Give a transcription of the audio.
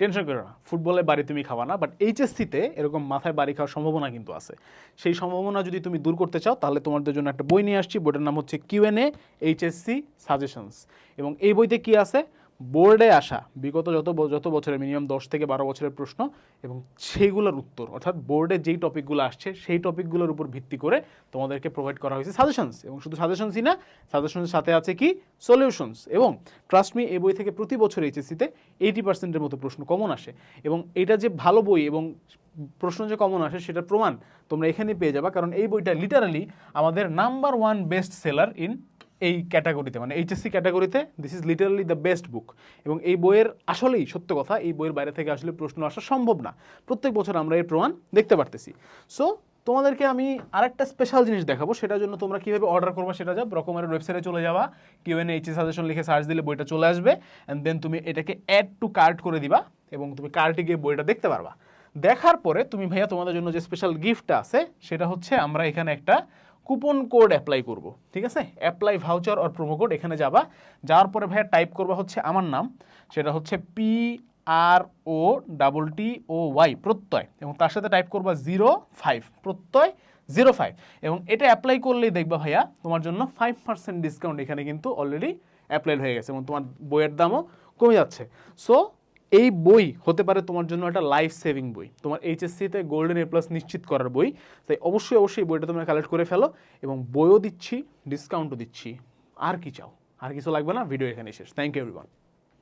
Tension করো না ফুটবলে বাড়ি তুমি খাওয়া না বাট এইচএসসিতে এরকম মাথায় বাড়ি খাওয়ার সম্ভাবনা কিন্তু আছে। সেই সম্ভাবনা যদি তুমি দূর করতে চাও, তাহলে তোমাদের জন্য একটা বই নিয়ে আসছি, বইটার নাম হচ্ছে কিউএনএ এইচএসসি সাজেশনস এবং এই বইতে কি আছে? বোর্ডে আসা বিগত যত যত বছরের মিনিমাম দশ থেকে বারো বছরের প্রশ্ন এবং সেইগুলোর উত্তর, অর্থাৎ বোর্ডে যেই টপিকগুলো আসছে সেই টপিকগুলোর উপর ভিত্তি করে তোমাদেরকে প্রোভাইড করা হয়েছে সাজেশনস এবং শুধু সাজেশনসই না সাজেশনের সাথে আছে কি? সলিউশনস এবং ট্রাস্ট মি এই বই থেকে প্রতি বছর এইচএসসিতে এইটি পার্সেন্টের মতো প্রশ্ন কমন আসে এবং এটা যে ভালো বই এবং প্রশ্ন যে কমন আসে সেটার প্রমাণ তোমরা এখানে পেয়ে যাবা কারণ এই বইটা লিটারালি আমাদের number one best seller in এই ক্যাটাগরিতে মানে এইচএসসি ক্যাটাগরিতে this is literally the best book এবং এই বইয়ের আসলেই, সত্য কথা, এই বইয়ের বাইরে থেকে আসলে প্রশ্ন আসা সম্ভব না। প্রত্যেক বছর আমরা এর প্রমাণ দেখতে পারতেছি। সো তোমাদেরকে আমি আরেকটা স্পেশাল জিনিস দেখাবো, সেটার জন্য তোমরা কীভাবে অর্ডার করবে সেটা যাব রকমের ওয়েবসাইটে চলে যাবা কিউ এন এইচ সাজেশন লিখে সার্চ দিলে বইটা চলে আসবে অ্যান্ড দেন তুমি এটাকে অ্যাড টু কার্ট করে দিবা, এবং তুমি কার্টে গিয়ে বইটা দেখতে পারবা। দেখার পরে, তুমি ভাইয়া তোমাদের জন্য যে স্পেশাল গিফটটা আছে, সেটা হচ্ছে আমরা এখানে একটা কুপন কোড অ্যাপ্লাই করব, ঠিক আছে? Apply voucher or promo code এখানে যাবা। যাওয়ার পরে ভাইয়া টাইপ করবা হচ্ছে আমার নাম, সেটা হচ্ছে P R O double T O Y Prottoy. এবং তার সাথে টাইপ করবা zero five Prottoy zero five এবং এটা অ্যাপ্লাই করলেই দেখবা ভাইয়া, তোমার জন্য ফাইভ পার্সেন্ট ডিসকাউন্ট এখানে কিন্তু অলরেডি অ্যাপ্লাইড হয়ে গেছে এবং তোমার বইয়ের দামও কমে যাচ্ছে। সো এই বই হতে পারে তোমার জন্য একটা লাইফ সেভিং বই। তোমার এইচএসসিতে গোল্ডেন এ প্লাস নিশ্চিত করার বই। তাই অবশ্যই অবশ্যই বইটা তোমরা কালেক্ট করে ফেলো এবং বইও দিচ্ছি ডিসকাউন্টও দিচ্ছি। আর কি চাও? আর কিছু লাগবে না? ভিডিও এখানে শেষ। Thank you everyone